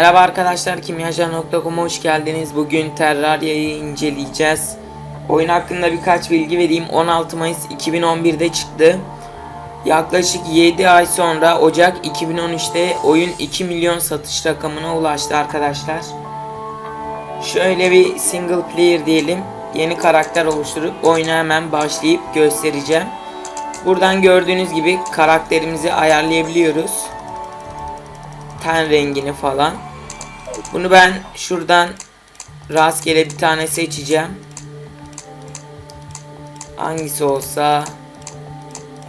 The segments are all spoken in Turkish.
Merhaba arkadaşlar kimyajar.com'a hoş geldiniz. Bugün Terraria'yı inceleyeceğiz. Oyun hakkında birkaç bilgi vereyim. 16 Mayıs 2011'de çıktı. Yaklaşık 7 ay sonra Ocak 2013'te oyun 2 milyon satış rakamına ulaştı arkadaşlar. Şöyle bir single player diyelim. Yeni karakter oluşturup oyuna hemen başlayıp göstereceğim. Buradan gördüğünüz gibi karakterimizi ayarlayabiliyoruz ten rengini falan. Bunu ben şuradan rastgele bir tane seçeceğim. Hangisi olsa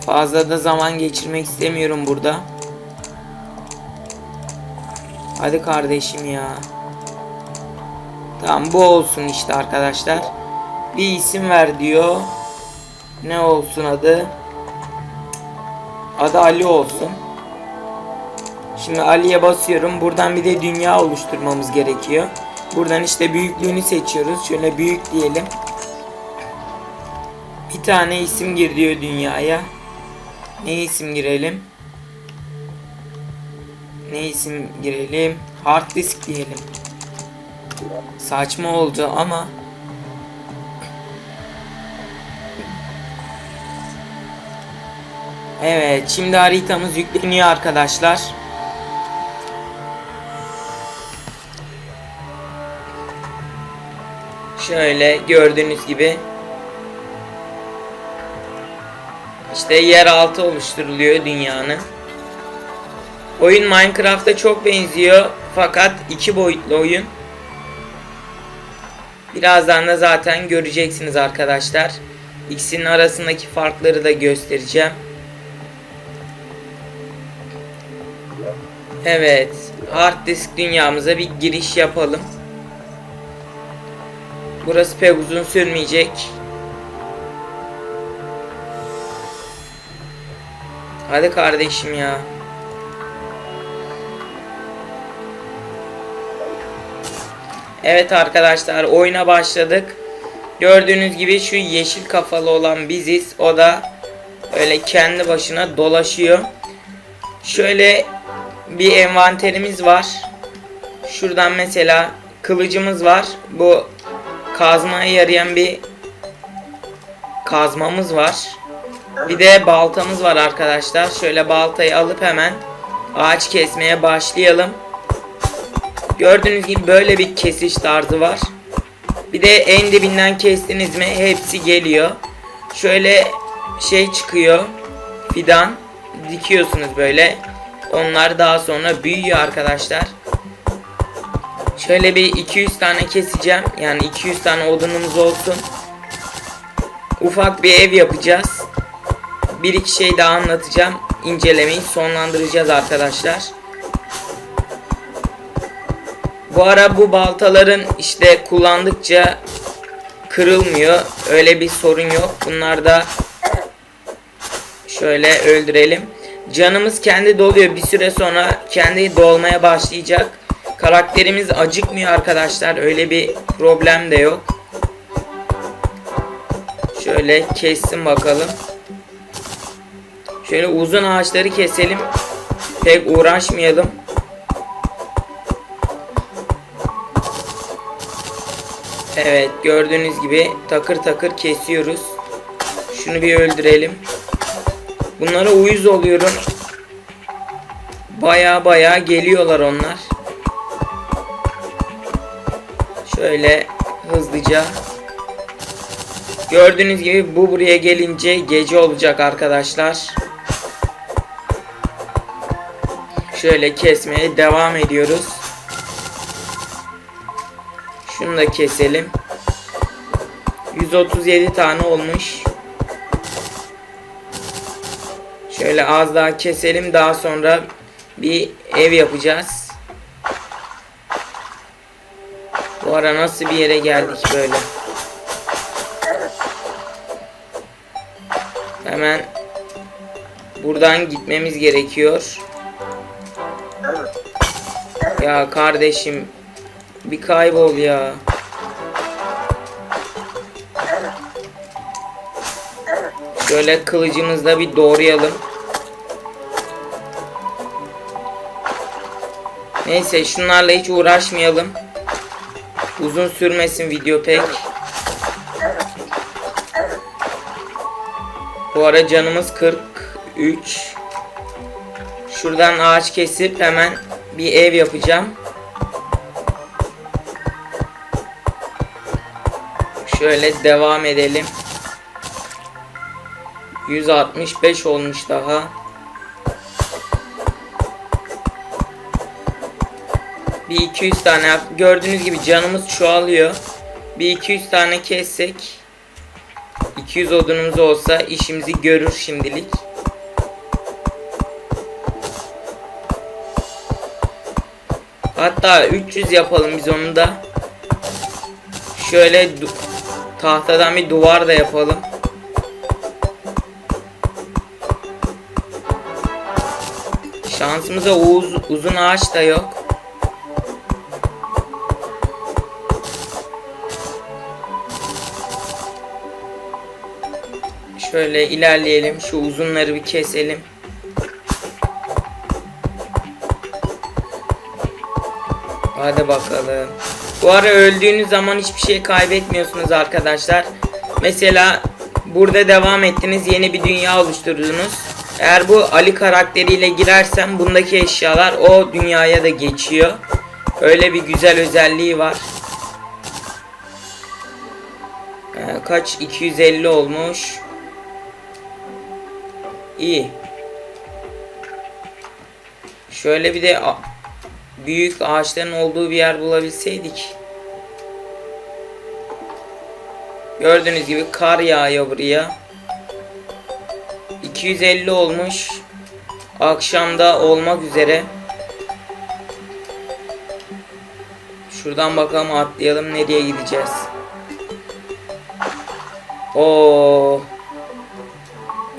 fazla da zaman geçirmek istemiyorum burada. Hadi kardeşim ya. Tamam bu olsun işte arkadaşlar. Bir isim ver diyor. Ne olsun adı? Adı Ali olsun. Şimdi Ali'ye basıyorum. Buradan bir de dünya oluşturmamız gerekiyor. Buradan işte büyüklüğünü seçiyoruz. Şöyle büyük diyelim. Bir tane isim gir diyor dünyaya. Ne isim girelim? Ne isim girelim? Hard disk diyelim. Saçma oldu ama Evet, şimdi haritamız yükleniyor arkadaşlar. Şöyle gördüğünüz gibi işte yeraltı oluşturuluyor dünyanın. Oyun Minecraft'a çok benziyor fakat iki boyutlu oyun. Birazdan da zaten göreceksiniz arkadaşlar. İkisinin arasındaki farkları da göstereceğim. Evet, hard disk dünyamıza bir giriş yapalım. Burası pek uzun sürmeyecek. Hadi kardeşim ya. Evet arkadaşlar oyuna başladık. Gördüğünüz gibi şu yeşil kafalı olan biziz. O da öyle kendi başına dolaşıyor. Şöyle bir envanterimiz var. Şuradan mesela kılıcımız var. Bu kazmaya yarayan bir kazmamız var. Bir de baltamız var arkadaşlar. Şöyle baltayı alıp hemen ağaç kesmeye başlayalım. Gördüğünüz gibi böyle bir kesiş tarzı var. Bir de en dibinden kestiniz mi hepsi geliyor. Şöyle şey çıkıyor. Fidan dikiyorsunuz böyle. Onlar daha sonra büyüyor arkadaşlar. Şöyle bir 200 tane keseceğim. Yani 200 tane odunumuz olsun. Ufak bir ev yapacağız. Bir iki şey daha anlatacağım. İncelemeyi sonlandıracağız arkadaşlar. Bu ara bu baltaların işte kullandıkça kırılmıyor. Öyle bir sorun yok. Bunlar da şöyle öldürelim. Canımız kendi doluyor. Bir süre sonra kendi dolmaya başlayacak. Karakterimiz acıkmıyor arkadaşlar. Öyle bir problem de yok. Şöyle kessin bakalım. Şöyle uzun ağaçları keselim. Pek uğraşmayalım. Evet gördüğünüz gibi takır takır kesiyoruz. Şunu bir öldürelim. Bunlara uyuz oluyorum. Baya baya geliyorlar onlar. Şöyle hızlıca. Gördüğünüz gibi bu buraya gelince gece olacak arkadaşlar. Şöyle kesmeye devam ediyoruz. Şunu da keselim. 137 tane olmuş. Şöyle az daha keselim. Daha sonra bir ev yapacağız. Bu ara nasıl bir yere geldik böyle. Hemen buradan gitmemiz gerekiyor. Ya kardeşim bir kaybol ya. Şöyle kılıcımızla bir doğrayalım. Neyse şunlarla hiç uğraşmayalım. Uzun sürmesin video pek. Bu ara canımız 43. Şuradan ağaç kesip hemen bir ev yapacağım. Şöyle devam edelim. 165 olmuş daha. Bir 200 tane gördüğünüz gibi canımız çoğalıyor. Bir 200 tane kessek 200 odunumuz olsa işimizi görür şimdilik. Hatta 300 yapalım biz onu da. Şöyle tahtadan bir duvar da yapalım. Şansımıza uz uzun ağaç da yok. Şöyle ilerleyelim. Şu uzunları bir keselim. Hadi bakalım. Bu ara öldüğünüz zaman hiçbir şey kaybetmiyorsunuz arkadaşlar. Mesela burada devam ettiniz yeni bir dünya oluşturdunuz. Eğer bu Ali karakteriyle girersem bundaki eşyalar o dünyaya da geçiyor. Öyle bir güzel özelliği var. Ee, kaç? 250 olmuş. İyi. Şöyle bir de büyük ağaçların olduğu bir yer bulabilseydik. Gördüğünüz gibi kar yağıyor buraya. 250 olmuş. Akşamda olmak üzere. Şuradan bakalım atlayalım nereye gideceğiz. Oo.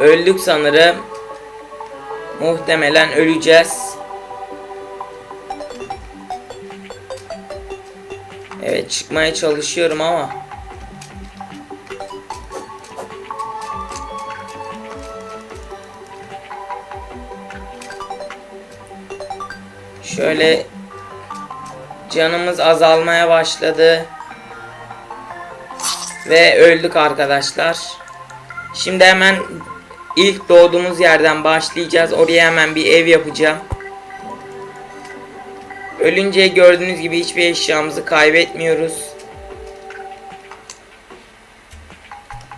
Öldük sanırım. Muhtemelen öleceğiz. Evet çıkmaya çalışıyorum ama. Şöyle canımız azalmaya başladı. Ve öldük arkadaşlar. Şimdi hemen ilk doğduğumuz yerden başlayacağız. Oraya hemen bir ev yapacağım. Ölünce gördüğünüz gibi hiçbir eşyamızı kaybetmiyoruz.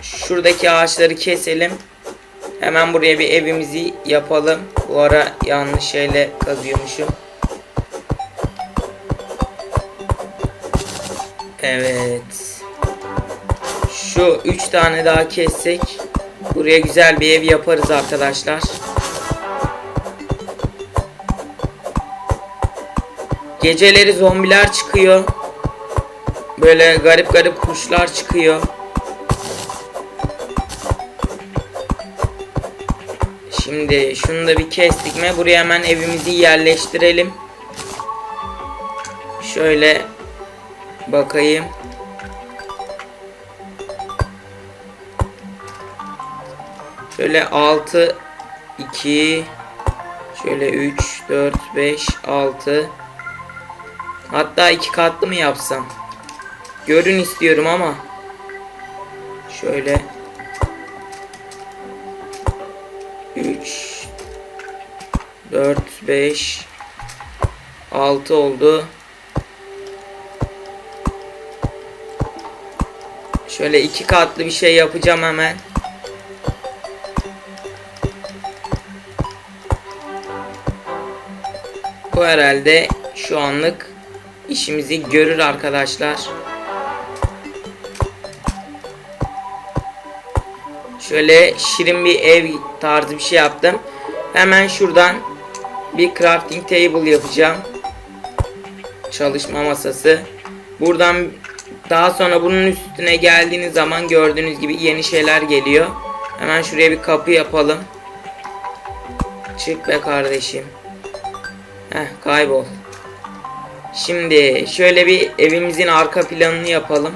Şuradaki ağaçları keselim. Hemen buraya bir evimizi yapalım. Bu ara yanlış şeyle kazıyormuşum. Evet. Şu üç tane daha kessek buraya güzel bir ev yaparız arkadaşlar. Geceleri zombiler çıkıyor. Böyle garip garip kuşlar çıkıyor. Şimdi şunu da bir kestik mi buraya hemen evimizi yerleştirelim. Şöyle bakayım. Şöyle 6 2 şöyle 3 4 5 6 Hatta iki katlı mı yapsam? Görün istiyorum ama şöyle 3 4 5 6 oldu. Şöyle iki katlı bir şey yapacağım hemen. Bu herhalde şu anlık işimizi görür arkadaşlar. Şöyle şirin bir ev tarzı bir şey yaptım. Hemen şuradan bir crafting table yapacağım. Çalışma masası. Buradan daha sonra bunun üstüne geldiğiniz zaman gördüğünüz gibi yeni şeyler geliyor. Hemen şuraya bir kapı yapalım. Çık be kardeşim. Heh kaybol. Şimdi şöyle bir evimizin arka planını yapalım.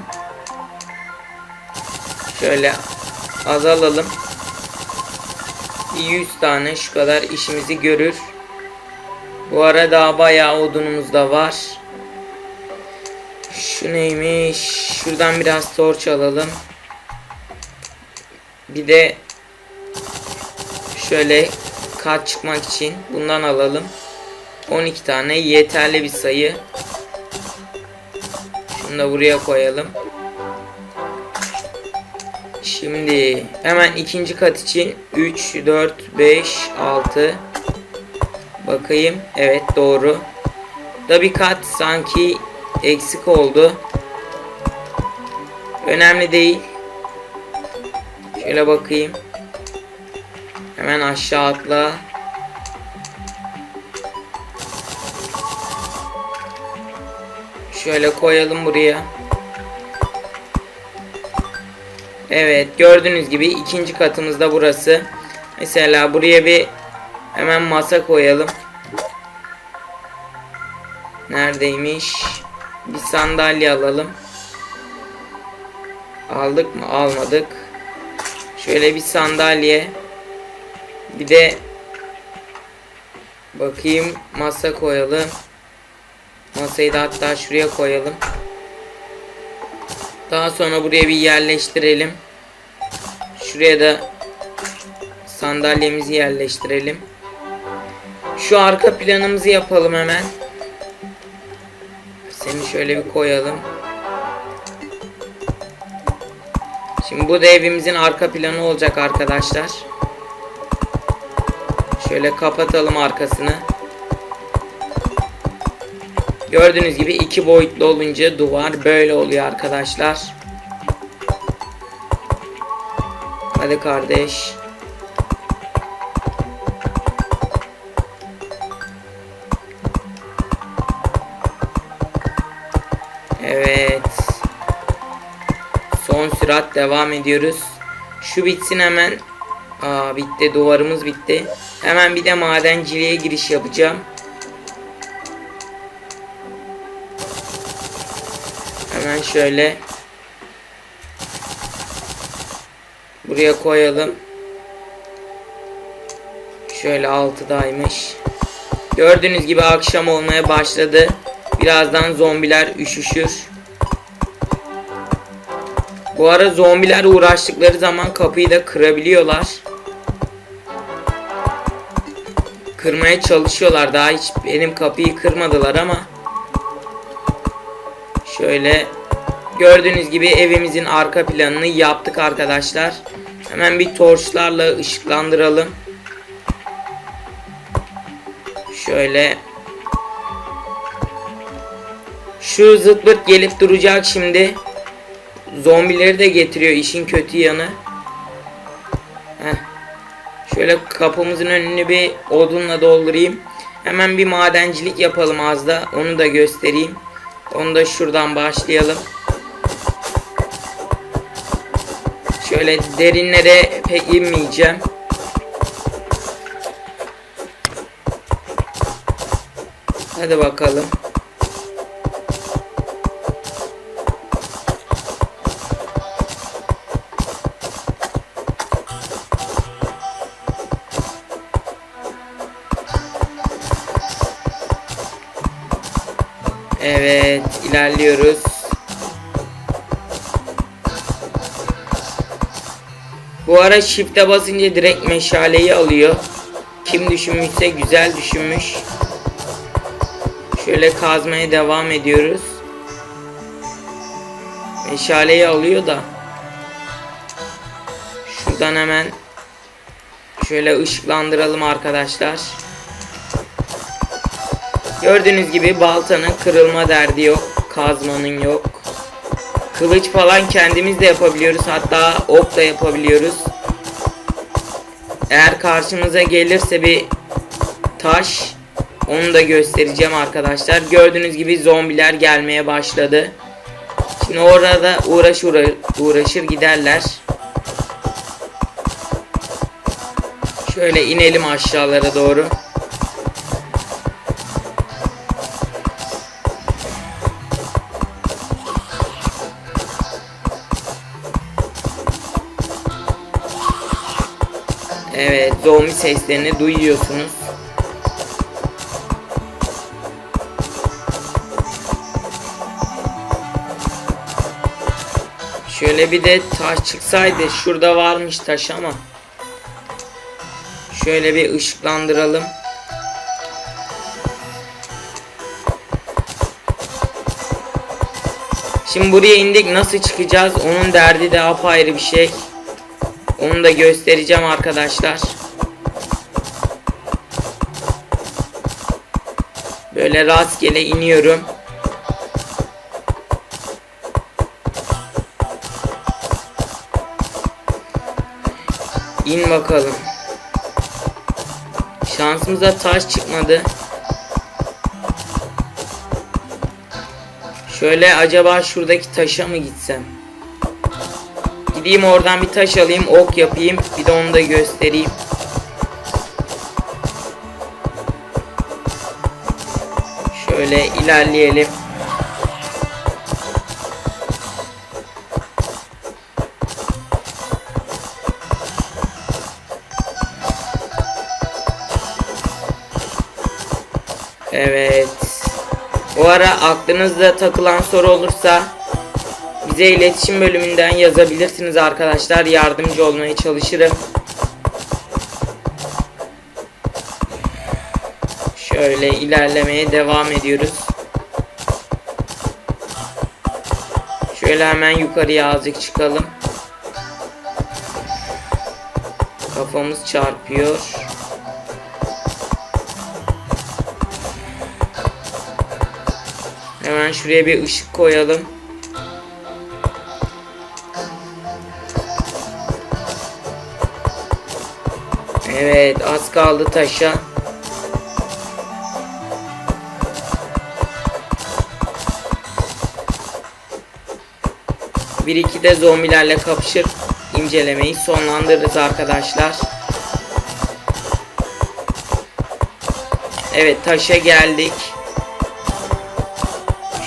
Şöyle azalalım. Bir 100 tane şu kadar işimizi görür. Bu ara daha bayağı odunumuz da var. Şu neymiş? Şuradan biraz torç alalım. Bir de şöyle kat çıkmak için bundan alalım. 12 tane yeterli bir sayı. Şunu da buraya koyalım. Şimdi hemen ikinci kat için 3, 4, 5, 6 Bakayım. Evet doğru. Da bir kat sanki eksik oldu. Önemli değil. Şöyle bakayım. Hemen aşağı atla. Şöyle koyalım buraya. Evet gördüğünüz gibi ikinci katımız da burası. Mesela buraya bir hemen masa koyalım. Neredeymiş? Bir sandalye alalım. Aldık mı? Almadık. Şöyle bir sandalye. Bir de bakayım masa koyalım. Masayı da hatta şuraya koyalım. Daha sonra buraya bir yerleştirelim. Şuraya da sandalyemizi yerleştirelim. Şu arka planımızı yapalım hemen. Seni şöyle bir koyalım. Şimdi bu da evimizin arka planı olacak arkadaşlar. Şöyle kapatalım arkasını. Gördüğünüz gibi iki boyutlu olunca duvar böyle oluyor arkadaşlar. Hadi kardeş. Evet. Son sürat devam ediyoruz. Şu bitsin hemen. Aa bitti duvarımız bitti. Hemen bir de madenciliğe giriş yapacağım. Hemen şöyle buraya koyalım. Şöyle altıdaymış. Gördüğünüz gibi akşam olmaya başladı. Birazdan zombiler üşüşür. Bu ara zombiler uğraştıkları zaman kapıyı da kırabiliyorlar. Kırmaya çalışıyorlar. Daha hiç benim kapıyı kırmadılar ama Şöyle gördüğünüz gibi evimizin arka planını yaptık arkadaşlar. Hemen bir torçlarla ışıklandıralım. Şöyle şu zıplırt gelip duracak şimdi. Zombileri de getiriyor işin kötü yanı. Heh. Şöyle kapımızın önünü bir odunla doldurayım. Hemen bir madencilik yapalım az da onu da göstereyim. Onu da şuradan başlayalım. Şöyle derinlere pek inmeyeceğim. Hadi bakalım. Evet ilerliyoruz. Bu ara shift'e basınca direkt meşaleyi alıyor. Kim düşünmüşse güzel düşünmüş. Şöyle kazmaya devam ediyoruz. Meşaleyi alıyor da. Şuradan hemen şöyle ışıklandıralım arkadaşlar. Gördüğünüz gibi baltanın kırılma derdi yok. Kazmanın yok. Kılıç falan kendimiz de yapabiliyoruz. Hatta ok da yapabiliyoruz. Eğer karşımıza gelirse bir taş onu da göstereceğim arkadaşlar. Gördüğünüz gibi zombiler gelmeye başladı. Şimdi orada uğraş uğraşır giderler. Şöyle inelim aşağılara doğru. zombi seslerini duyuyorsunuz. Şöyle bir de taş çıksaydı şurada varmış taş ama. Şöyle bir ışıklandıralım. Şimdi buraya indik nasıl çıkacağız onun derdi de apayrı bir şey. Onu da göstereceğim arkadaşlar. Böyle rastgele iniyorum. İn bakalım. Şansımıza taş çıkmadı. Şöyle acaba şuradaki taşa mı gitsem? Gideyim oradan bir taş alayım, ok yapayım. Bir de onu da göstereyim. Şöyle ilerleyelim. Evet. Bu ara aklınızda takılan soru olursa bize iletişim bölümünden yazabilirsiniz arkadaşlar. Yardımcı olmaya çalışırım. Şöyle ilerlemeye devam ediyoruz. Şöyle hemen yukarıya azıcık çıkalım. Kafamız çarpıyor. Hemen şuraya bir ışık koyalım. Evet az kaldı taşa. Bir iki de zombilerle kapışır incelemeyi sonlandırırız arkadaşlar. Evet taşa geldik.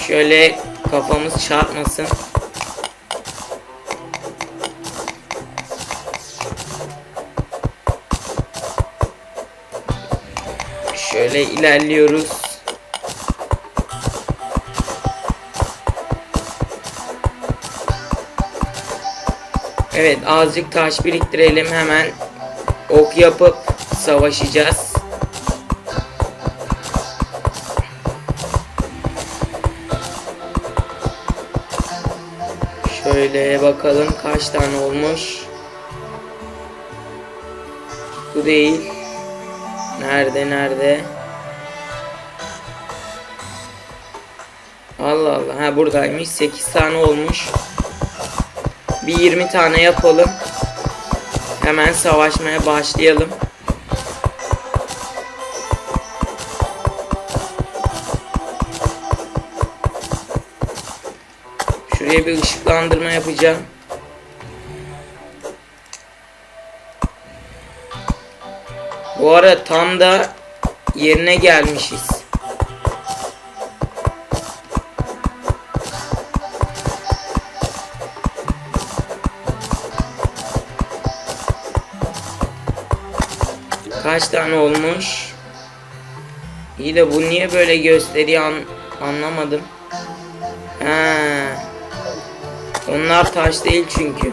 Şöyle kafamız çarpmasın. Şöyle ilerliyoruz. Evet azıcık taş biriktirelim hemen ok yapıp savaşacağız. Şöyle bakalım kaç tane olmuş. Bu değil. Nerede nerede? Allah Allah. Ha buradaymış. 8 tane olmuş. Bir 20 tane yapalım. Hemen savaşmaya başlayalım. Şuraya bir ışıklandırma yapacağım. Bu ara tam da yerine gelmişiz. Kaç tane olmuş? İyi de bu niye böyle gösteriyor an anlamadım. Ha. Onlar taş değil çünkü.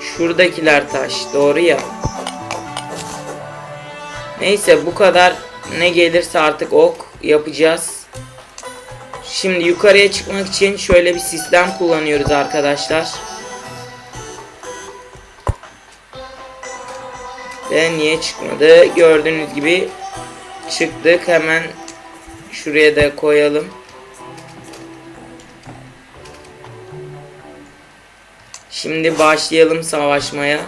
Şuradakiler taş. Doğru ya. Neyse bu kadar ne gelirse artık ok yapacağız. Şimdi yukarıya çıkmak için şöyle bir sistem kullanıyoruz arkadaşlar. Ve niye çıkmadı? Gördüğünüz gibi çıktık. Hemen şuraya da koyalım. Şimdi başlayalım savaşmaya.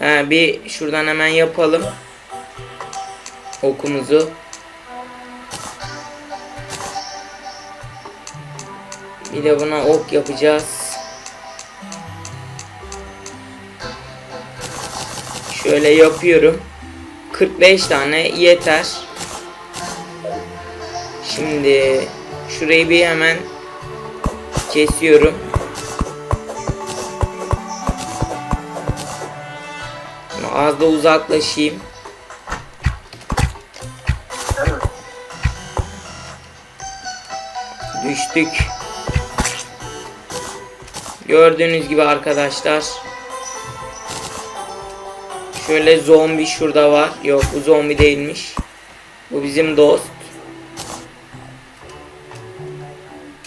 Ha, bir şuradan hemen yapalım. Okumuzu. Bir de buna ok yapacağız. Şöyle yapıyorum. 45 tane yeter. Şimdi şurayı bir hemen kesiyorum. Az da uzaklaşayım. Düştük. Gördüğünüz gibi arkadaşlar. Şöyle zombi şurada var. Yok bu zombi değilmiş. Bu bizim dost.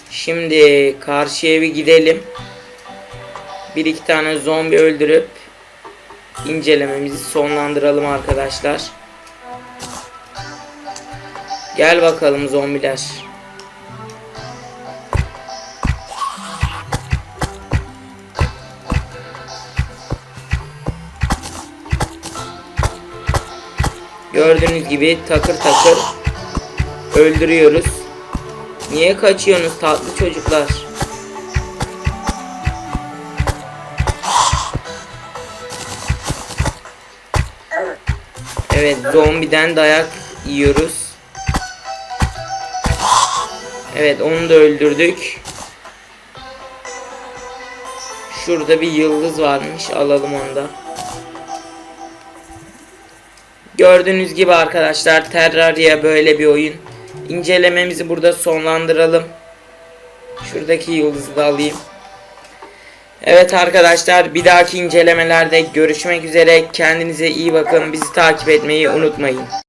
Şimdi karşıya bir gidelim. Bir iki tane zombi öldürüp incelememizi sonlandıralım arkadaşlar. Gel bakalım zombiler. Gördüğünüz gibi takır takır öldürüyoruz. Niye kaçıyorsunuz tatlı çocuklar? Evet zombiden dayak yiyoruz. Evet onu da öldürdük. Şurada bir yıldız varmış alalım onu da. Gördüğünüz gibi arkadaşlar Terraria böyle bir oyun. İncelememizi burada sonlandıralım. Şuradaki yıldızı da alayım. Evet arkadaşlar bir dahaki incelemelerde görüşmek üzere. Kendinize iyi bakın. Bizi takip etmeyi unutmayın.